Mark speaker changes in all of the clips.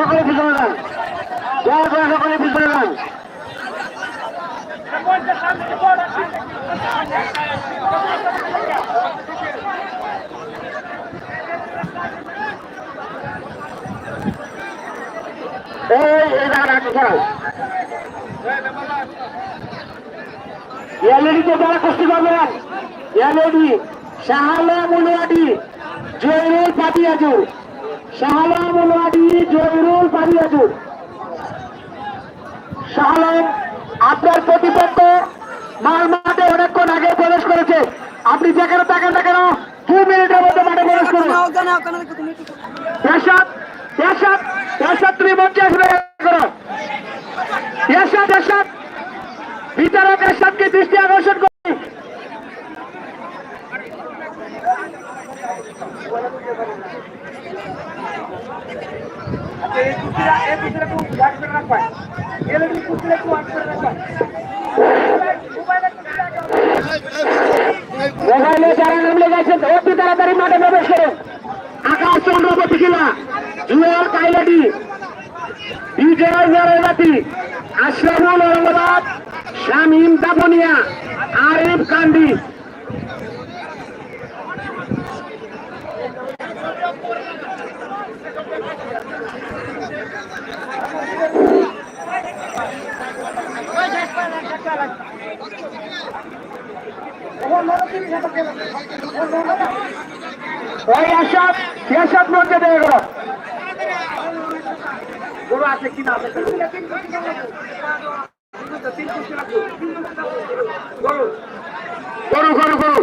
Speaker 1: সকলে পিছনে যান। দয়া করে সকলে পিছনে যান। এই জায়গাটা একটু সরাও এলইডিতে যারা কুস্তি করবেন শাহালাম আপনার প্রতিপক্ষ মাল মাঠে অনেকক্ষণ আগে প্রবেশ করেছে। আপনি যেখানে থাকেন না কেন দু মিনিটের মধ্যে মাঠে প্রবেশ করুন। এরশাদ এরশাদ এরশাদ তুমি মঞ্চে আসবে করো এরশাদ এরশাদ বিচারক এরশাদকে দৃষ্টি আকর্ষণ করি মোবাইলে যারা নামলে গেছেন অতি তাড়াতাড়ি মাঠে প্রবেশ করুন আকাশ চন্দ্রপতি কিলা জুয়েল কাইলাডি, বিজয় জয়বাতি আশরাফুল শামীম আরিফ কান্দি। ওই আসাদ এসব মধ্যে দেবে গো গরু আছে কি না আছে গরু গরু গরু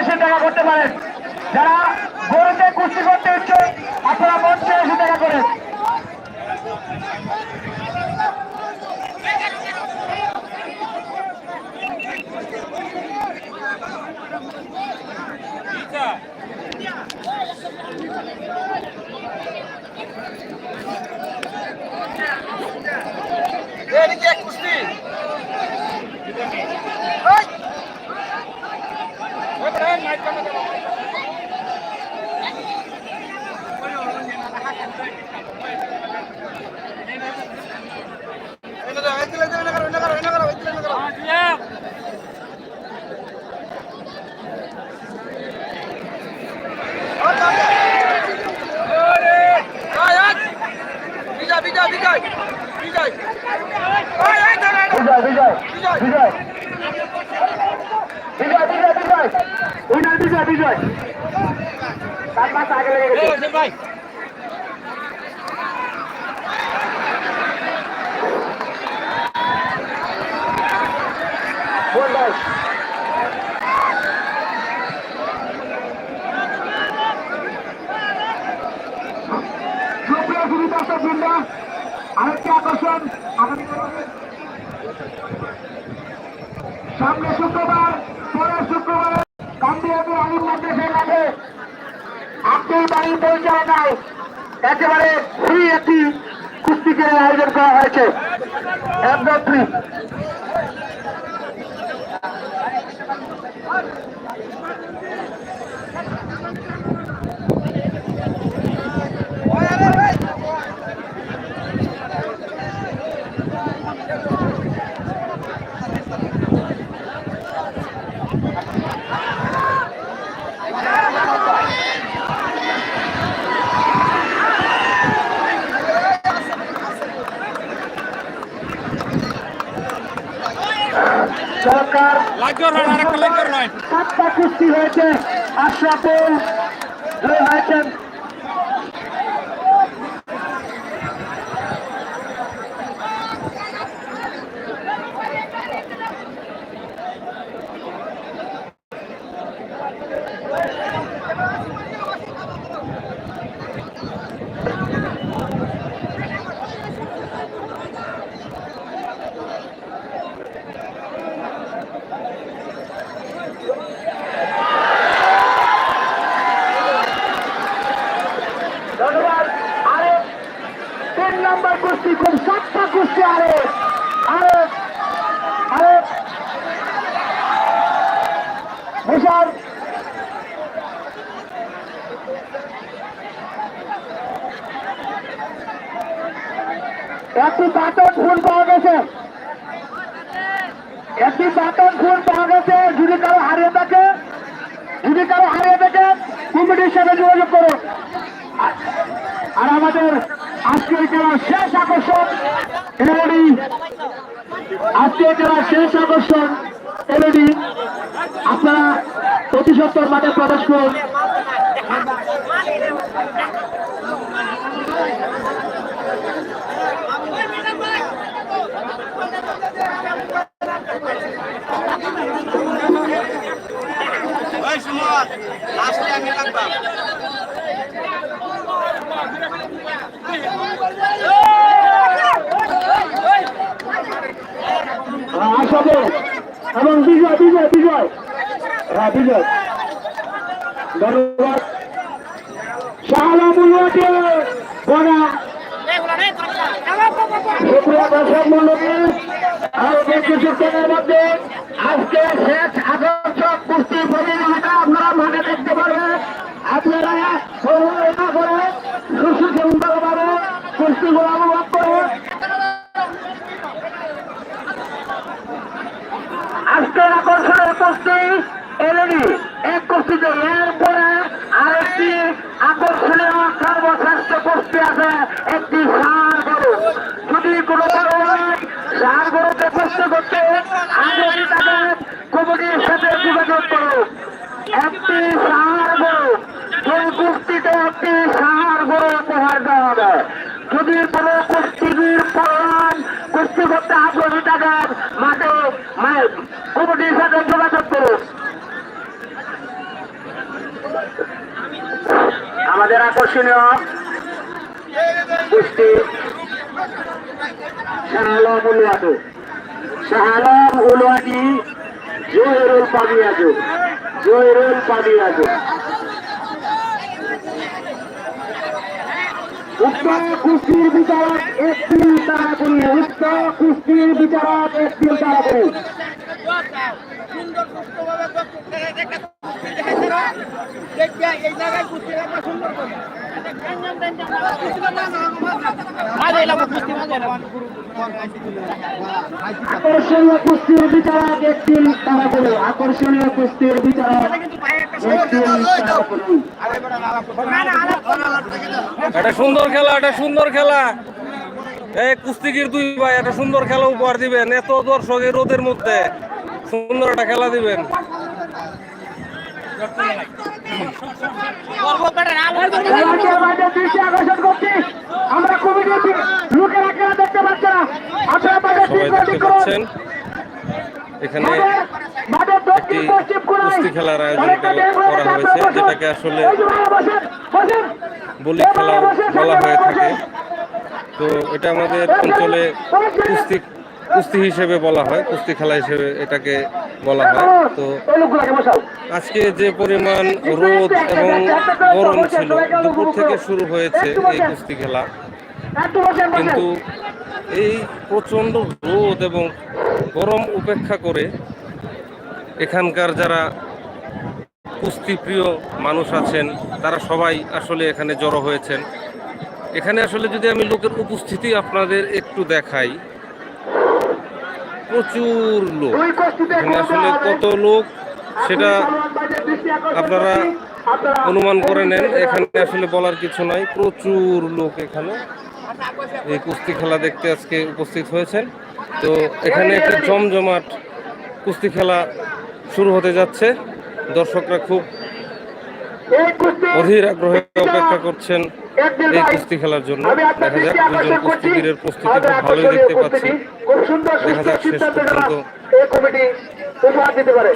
Speaker 1: এসে দেখা করতে পারেন। যারা গরুতে কুস্তি করতে ইচ্ছুক আপনারা মঞ্চে এসে দেখা করেন
Speaker 2: এদিকে কুস্তি ওই! ওই বড়, এই মাইক কামে দাও। এনে দাও, এদিকে দাও, এনে করো, এনে করো, এনে করো, এদিকে এনে করো। ওই দাও। ওই, ওই! বিজয়, বিজয়, বিজয়, বিজয়। ওই, এই দাও, এই দাও।
Speaker 1: বিজয় বিজয়। বিজয় বিজয় বিজয়। উইনার বিজয় বিজয়। তার পাশে আগে লেগে গেছে।
Speaker 2: ভাই।
Speaker 1: আরেকটি আকর্ষণ। আগামী সামনে শুক্রবার, পরের শুক্রবার কান্দিয়াবি আলিম মাদ্রাসার মাঠে আব্দুল বাড়ির পরিচালনায় একেবারে ফ্রি একটি কুস্তিকের আয়োজন করা হয়েছে। একদম ফ্রি সরকার সাতটা কুস্তি হয়েছে আশরাফুল হয়েছেন নম্বর কুস্তি খুব সাতটা কুস্তি আরে আরে আরে বিশাল একটি বাটন ফুল পাওয়া গেছে। একটি বাটন ফুল পাওয়া গেছে। যদি কারও হারিয়ে থাকে, যদি কারও হারিয়ে থাকে, কমিটির সাথে যোগাযোগ করুন। আর- আমাদের আজকের খেলার শেষ আকর্ষণ, এলইডি। আজকের খেলার শেষ আকর্ষণ, এলইডি। আপনারা প্রতি মাঠে প্রবেশ করুন
Speaker 2: ওই সুমন লাস্টে আমি লাগতাম
Speaker 1: আসাবে এবং বিজয় বিজয় বিজয়। হ্যাঁ বিজয়। ধন্যবাদ। শাহলামুল্লাহকে বনা আজকে শেষ আকর্ষক কুস্তি প্রতিযোগিতা দেখতে পারবেন আপনারা করে সুশৃঙ্খলভাবে কুস্তিগুলো অনুভব করে আজকের আকর্ষণের কুস্তি এলইডি, এক কুস্তিতে আকর্ষণীয় সর্বশ্রেষ্ঠ কুস্তি আছে, একটি সার গরু। যদি কোনো সার গরুতে কুস্তি করতে আগে তাকে কমিটির সাথে যোগাযোগ করুন একটি সার গরু, সেই কুস্তিতে একটি সার গরু উপহার দেওয়া হবে। যদি কোনো কুস্তিগির পলান কুস্তি করতে আগ্রহী থাকেন মাঠে মাইক কমিটির সাথে যোগাযোগ করুন আমাদের আকর্ষণীয়। কুস্তি শাহালম উলুয়াটু। শাহালম উলুয়াটি জহিরুল পাবিয়াজু জহিরুল পাবিয়াজু উক্ত কুস্তির বিচারক একটি তারা করি উক্ত কুস্তির বিচারক একটি তারা করি আকর্ষণীয় কুস্তির বিচারক একটি তারা করি আকর্ষণীয় কুস্তির বিচারক একটা
Speaker 3: সুন্দর খেলা, একটা সুন্দর খেলা। এই কুস্তিগির দুই ভাই, একটা সুন্দর খেলা উপহার দিবেন। এত দর্শক এই রোদের মধ্যে সুন্দর একটা খেলা দিবেন
Speaker 1: খেলাটির মাঠে দৃষ্টি আকর্ষণ করছি
Speaker 3: এখানে একটি কুস্তি খেলার আয়োজন করা
Speaker 1: হয়ে
Speaker 3: হয়েছে যেটাকে আসলে। বলি খেলা বলা হয়ে থাকে তো এটা আমাদের অঞ্চলে কুস্তি কুস্তি হিসেবে বলা হয়, কুস্তি খেলা হিসেবে এটাকে বলা হয় তো। আজকে যে পরিমাণ রোদ এবং গরম ছিল, দুপুর থেকে শুরু হয়েছে এই কুস্তি খেলা। কিন্তু এই প্রচণ্ড রোদ এবং গরম উপেক্ষা করে এখানকার যারা কুস্তি প্রিয় মানুষ আছেন, তারা সবাই আসলে এখানে জড়ো হয়েছেন এখানে আসলে যদি আমি লোকের উপস্থিতি আপনাদের একটু দেখাই প্রচুর লোক। এখানে আসলে কত লোক সেটা আপনারা অনুমান করে নেন। এখানে আসলে বলার কিছু নাই। প্রচুর লোক এখানে। এই কুস্তি খেলা দেখতে আজকে উপস্থিত হয়েছেন। তো এখানে একটি জমজমাট কুস্তি খেলা শুরু হতে যাচ্ছে। দর্শকরা খুব অধীর আগ্রহে অপেক্ষা করছেন এই কুস্তি খেলার জন্য। দেখা যাক দুজন কুস্তিগীরের প্রস্তুতি খুব ভালোই দেখতে পাচ্ছি। দেখা যাক শেষ পর্যন্ত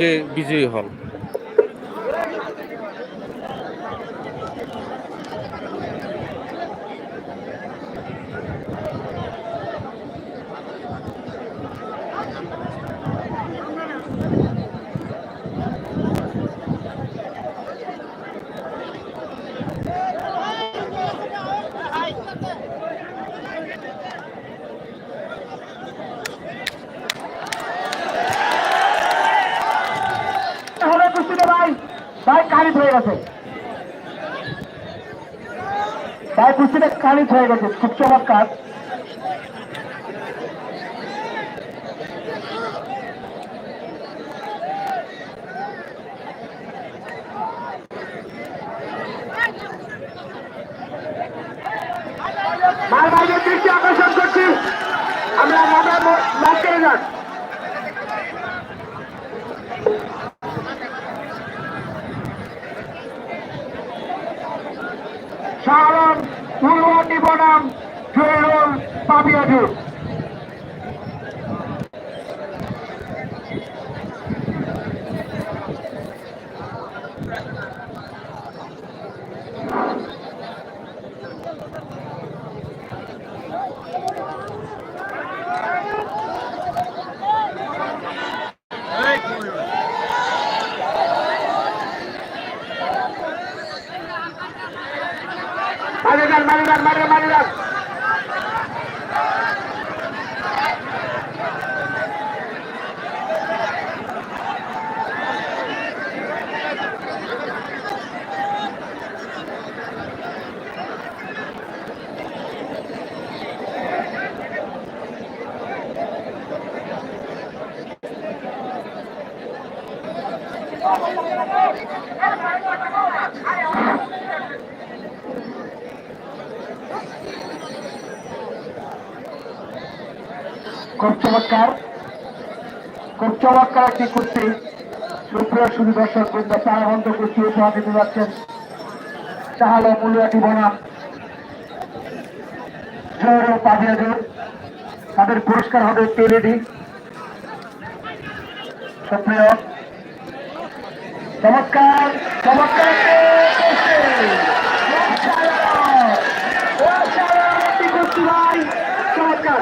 Speaker 3: কে বিজয়ী হন।
Speaker 1: হয়ে গেছে খুব চমৎকার। আকর্ষণ করছি। আমরা মাঠ যান শাহরম পূর্ব নিবনাম জয়রুল পাপিয়াজুর মারি যান মারি মারি মারি যান খুব চমৎকার খুব চমৎকার একটি কুস্তি সুপ্রিয় শুধু দর্শক বৃন্দ, প্রাণবন্ত কুস্তি দিতে যাচ্ছেন চাহালো মূল্যাটি বনাম। তাদের পুরস্কার হবে রেডি সুপ্রিয়, চমৎকার চমৎকার একটি কুস্তি। অসাধারণ, অসাধারণ একটি কুস্তি ভাই চমৎকার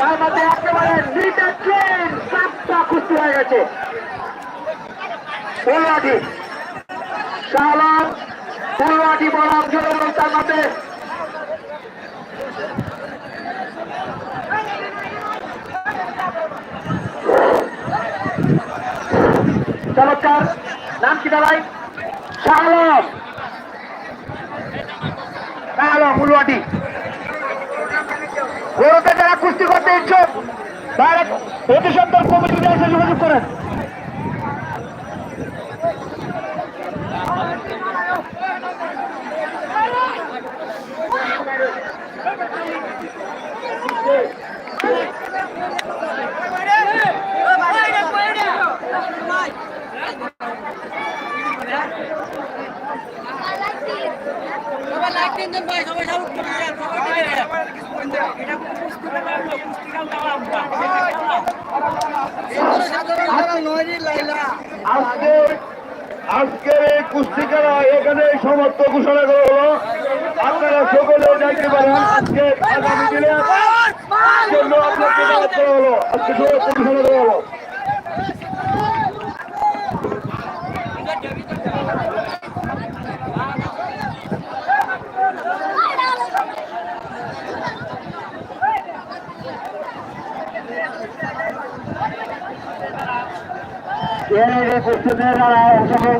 Speaker 1: তার মধ্যে একেবারে দুইটা ট্রেন চারটা কুস্তি হয়ে গেছে। পূর্বাটি শাহলাম পূর্বাটি বলাম জনগণ তার মধ্যে। চমৎকার। নাম কি দাঁড়াই শাহলাম শাহলাম পূর্বাটি গরুতে যারা কুস্তি করতে ইচ্ছুক তারা অতি সত্তর কমিটিতে এসে যোগাযোগ করেন
Speaker 2: সবাই লাইক দিন দেন ভাই সবাই সাউট করে দেন সবাই দিবেন এটা
Speaker 4: আজকে আজকের এই এখানে সমাপ্ত ঘোষণা করা হলো। আপনারা সকলে যাইতে পারেন আজকে আগামী দিনে জন্য আপনাকে হলো। আজকে সমাপ্ত ঘোষণা করা হলো।
Speaker 1: এর কুস্তিতে যারা অংশগ্রহণ